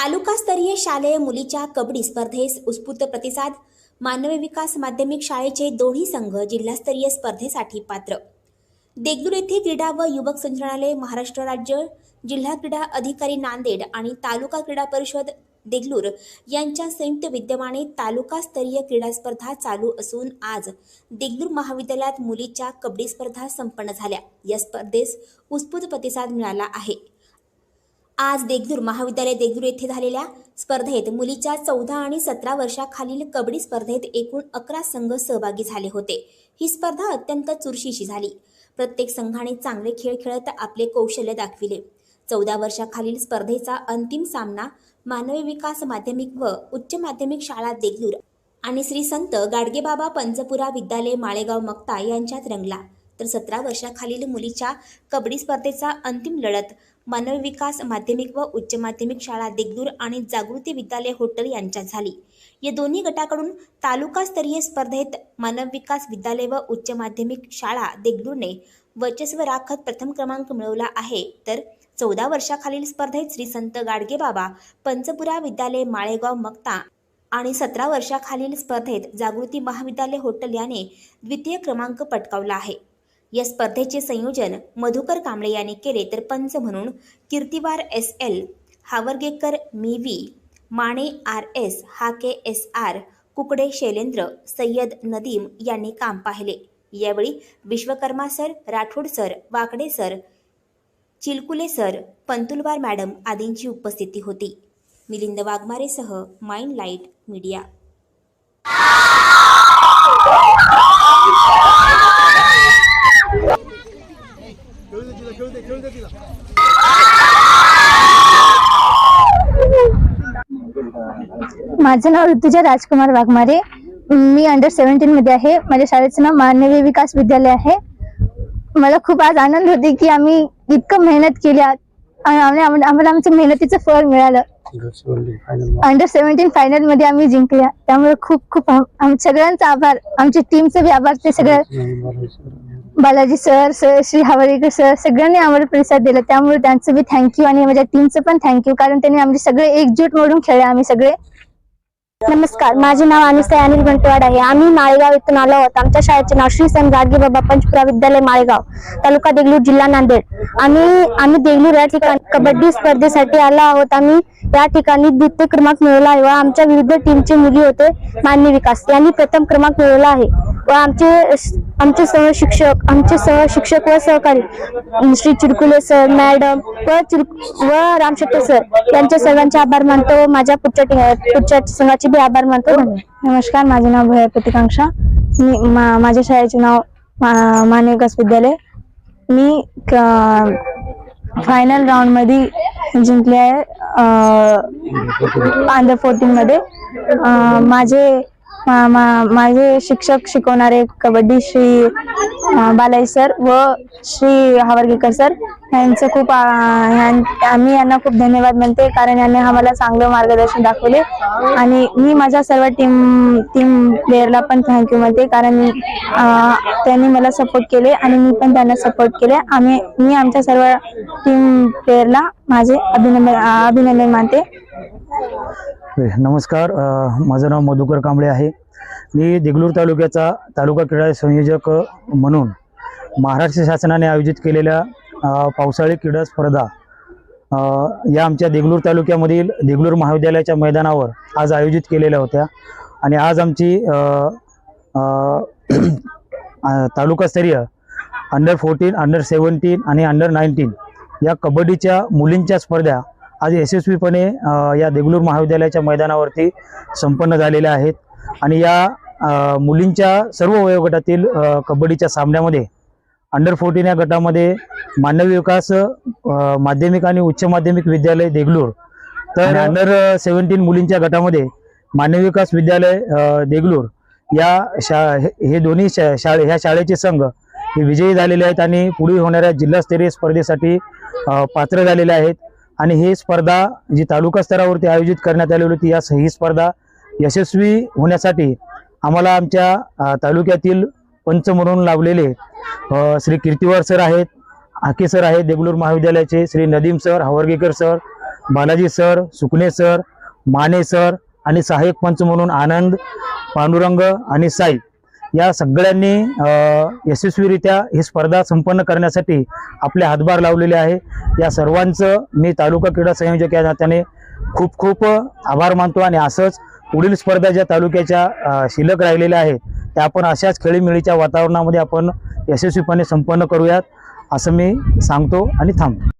तालुकास्तरीय शालेय मुलीच्या कबड्डी स्पर्धेस उत्स्फूर्त प्रतिसाद. मानवी विकास माध्यमिक शाळेचे दोन्ही संघ जिल्हास्तरीय स्पर्धेसाठी पात्र. देगलूर येथे क्रीडा व युवक संचालनालय महाराष्ट्र राज्य जिल्हा क्रीडा अधिकारी नांदेड आणि तालुका क्रीडा परिषद देगलूर यांच्या संयुक्त विद्यमाने तालुकास्तरीय क्रीडा स्पर्धा चालू असून आज देगलूर महाविद्यालयात मुलीच्या कबड्डी स्पर्धा संपन्न झाल्या. या स्पर्धेस उत्स्फूर्त प्रतिसाद मिळाला आहे. आज देगदूर महाविद्यालय देगदूर येथे झालेल्या स्पर्धेत मुलीच्या चौदा आणि सतरा वर्षाखालील कबड्डी स्पर्धेत एकूण अकरा संघ सहभागी झाले होते. ही स्पर्धा अत्यंत चुरशीची झाली. प्रत्येक संघाने चांगले खेळ खेळत आपले कौशल्य दाखविले. चौदा वर्षाखालील स्पर्धेचा अंतिम सामना मानवी विकास माध्यमिक व उच्च माध्यमिक शाळा देगदूर आणि श्री संत गाडगेबाबा पंचपुरा विद्यालय माळेगाव मक्ता यांच्यात रंगला. तर सतरा वर्षाखालील मुलीच्या कबड्डी स्पर्धेचा अंतिम लढत मानव विकास माध्यमिक व उच्च माध्यमिक शाळा देगदूर आणि जागृती विद्यालय होटल यांच्यात झाली. या दोन्ही गटाकडून तालुकास्तरीय स्पर्धेत मानव विकास विद्यालय व उच्च माध्यमिक शाळा देगदूरने वर्चस्व राखत प्रथम क्रमांक मिळवला आहे. तर चौदा वर्षाखालील स्पर्धेत श्री संत गाडगेबाबा पंचपुरा विद्यालय माळेगाव मक्ता आणि सतरा वर्षाखालील स्पर्धेत जागृती महाविद्यालय होटल याने द्वितीय क्रमांक पटकावला आहे. या स्पर्धेचे संयोजन मधुकर कांबळे यांनी केले तर पंच म्हणून Kirtiwar S L Havargekar M V Mane R S Hake S R Kukade Shailendra Sayyad Nadeem यांनी काम पाहिले. यावेळी Vishwakarma sir Rathod sir Wakade sir Chilkule sir Pantulwar madam आदींची उपस्थिती होती. मिलिंद वाघमारेसह माइंड लाइट मीडिया. माझं नाव ऋतुजा राजकुमार वाघमारे. मी अंडर सेव्हन्टीन मध्ये आहे. माझ्या शाळेचं नाव मानवी विकास विद्यालय आहे. मला खूप आज आनंद होते की आम्ही इतकं मेहनत केली. आणि आम्ही- आम्हाला आमचं आमच्या मेहनतीचं फळ मिळालं. अंडर सेव्हन्टीन फायनलमध्ये आम्ही जिंकल्या. त्यामुळे खूप खूप सगळ्यांचा आभार. आमच्या टीमचे बी आभार. ते सगळं Balaji sir sir Shri Havarekar sir सगळ्यांनी आम्हाला प्रतिसाद दिला. त्यामुळे त्यांचं बी थँक्यू आणि माझ्या टीमचं पण थँक्यू कारण त्यांनी आमचे सगळे एकजूट म्हणून खेळले आम्ही सगळे. नमस्कार माझे नाव अनिसा अनिल घंटवाड आहे. आम्ही माळेगाव इथून आलो आहोत. आमच्या शाळेचे नाव श्री संत गाडगे बाबा पंचपुरा विद्यालय माळेगाव तालुका देगलूर जिल्हा नांदेड. आम्ही आम्ही देगलूर या ठिकाणी कबड्डी स्पर्धेसाठी आलो आहोत. आम्ही या ठिकाणी द्वितीय क्रमांक मिळवला आहे व आमच्या विविध टीमचे मुली होते. मान्य विकास यांनी प्रथम क्रमांक मिळवला आहे. व आमचे आमचे सह शिक्षक आमचे सह शिक्षक व सहकारी श्री चिरकुले सर मॅडम व चिर व रामशेट्टी सर यांच्या सर्वांचे आभार मानतो व माझ्या पुढच्या पुढच्या संघाचे बी आभार मानतो. नमस्कार माझे नाव भया प्रतिकांक्षा. मी मा- माझ्या शाळेचे नाव मा- विद्यालय. मी फायनल राऊंडमध्ये जिंकले आहे अंडर फोर्टीन मध्ये. माझे मा- मा- माझे शिक्षक शिकवणारे कबड्डी श्री बालाई सर व श्री हावर्गीकर सर यांचं खूप आम्ही यांना खूप धन्यवाद म्हणते कारण यांनी आम्हाला चांगलं मार्गदर्शन दाखवले. आणि मी माझ्या सर्व टीम टीम प्लेअरला पण थँक्यू म्हणते कारण त्यांनी मला सपोर्ट केले आणि मी पण त्यांना सपोर्ट केले. आम्ही मी आमच्या सर्व टीम प्लेअरला माझे अभिनंदन अभिनंदन मानते. नमस्कार माझं नाव मधुकर कांबळे आहे. मी देगलूर तालुक्याचा तालुका क्रीडा संयोजक म्हणून महाराष्ट्र शासनाने आयोजित केलेल्या पावसाळी क्रीडा स्पर्धा या आमच्या देगलूर तालुक्यामधील देगलूर महाविद्यालयाच्या मैदानावर आज आयोजित केलेल्या होत्या. आणि आज आमची तालुकास्तरीय अंडर फोर्टीन अंडर सेवन्टीन आणि अंडर नाईन्टीन या कबड्डीच्या मुलींच्या स्पर्धा आज यशस्वीपणे या देगलूर महाविद्यालयाच्या मैदानावरती संपन्न झालेल्या आहेत. आणि या मुलींच्या सर्व वयोगटातील कबड्डीच्या सामन्यामध्ये अंडर फोर्टीन या गटामध्ये मानवी विकास माध्यमिक आणि उच्च माध्यमिक विद्यालय देगलूर तर अंडर सेव्हन्टीन मुलींच्या गटामध्ये मानवी विकास विद्यालय देगलूर या शा हे- हे दोन्ही शा शाळे ह्या शाळेचे संघ हे विजयी झालेले आहेत आणि पुढील होणाऱ्या जिल्हास्तरीय स्पर्धेसाठी पात्र झालेले आहेत. आणि ही स्पर्धा जी तालुका स्तरावरती आयोजित करण्यात आलेली होती या ही स्पर्धा यशस्वी होण्यासाठी आम्हाला आमच्या तालुक्यातील पंच म्हणून लावलेले श्री कीर्तिवार सर आहेत हाके सर आहेत देगलूर महाविद्यालयाचे Shri Nadeem sir Havargekar sir Balaji sir Sukne sir Mane sir आणि सहाय्यक पंच म्हणून आनंद पांडुरंग आणि साई. या सगळ्यांनी यशस्वीरित्या ही स्पर्धा संपन्न करण्यासाठी आपले हातभार लावलेले आहे. या सर्वांचं मी तालुका क्रीडा संयोजक या नात्याने खूप खूप आभार मानतो आणि असंच पुढील स्पर्धा ज्या तालुक्याच्या शिल्लक राहिलेल्या आहेत त्या आपण अशाच खेळीमेळीच्या वातावरणामध्ये आपण यशस्वीपणे संपन्न करूयात असं मी सांगतो आणि थांबतो.